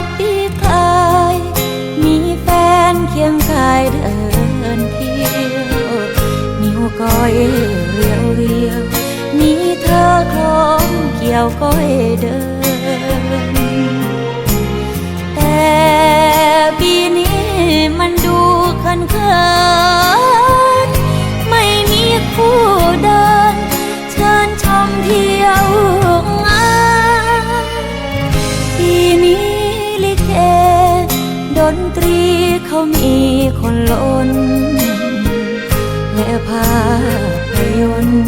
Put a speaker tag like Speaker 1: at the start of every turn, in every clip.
Speaker 1: ดปีกลายมีแฟนเคียงกายเดินเที่ยวนิ้วก้อยเรียวเรียวๆมีเธอคล้องเกี่ยวก้อยเดิน เขามีคนล้น และภาพยนตร์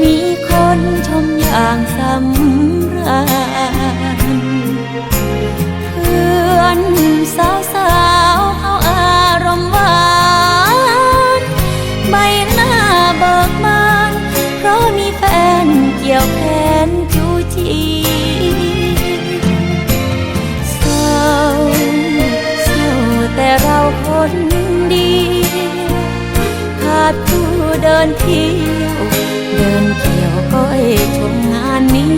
Speaker 1: มีคนชมอย่างสำราญเพื่อนสาวสาวเขาอารมณ์หวานใบหน้าเบิกบานเพราะมีแฟนเกี่ยวแขน นเที่ยว เดินเกี่ยวก้อยชมงานนี้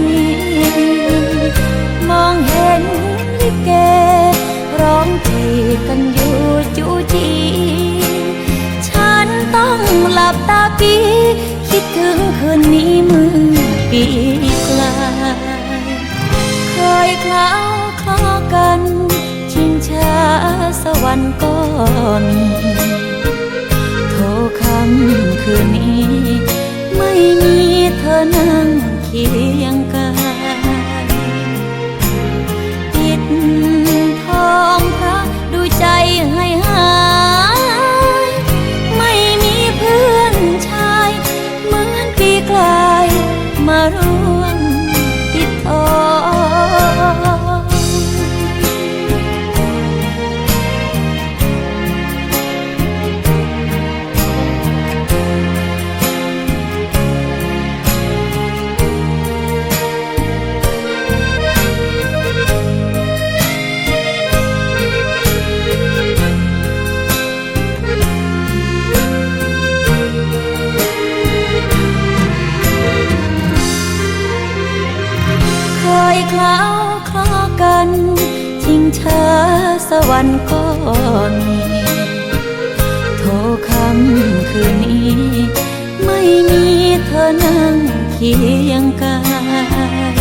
Speaker 1: มองเห็นลิเก ร้องจีกันอยู่จูจี ฉันต้องหลับตาปีคิดถึงคืนนี้มือปีกลายเคยคล้าวคลอกัน ชิงช้าสวรรค์ก็มี ค่ำคืนนี้ ไม่มีเธอนั่งเคีย คล้าคลอกันชิงช้าสวรรค์ก็มีโทรคำคืนนี้ ไม่มีเธอนั่งเคียงกาย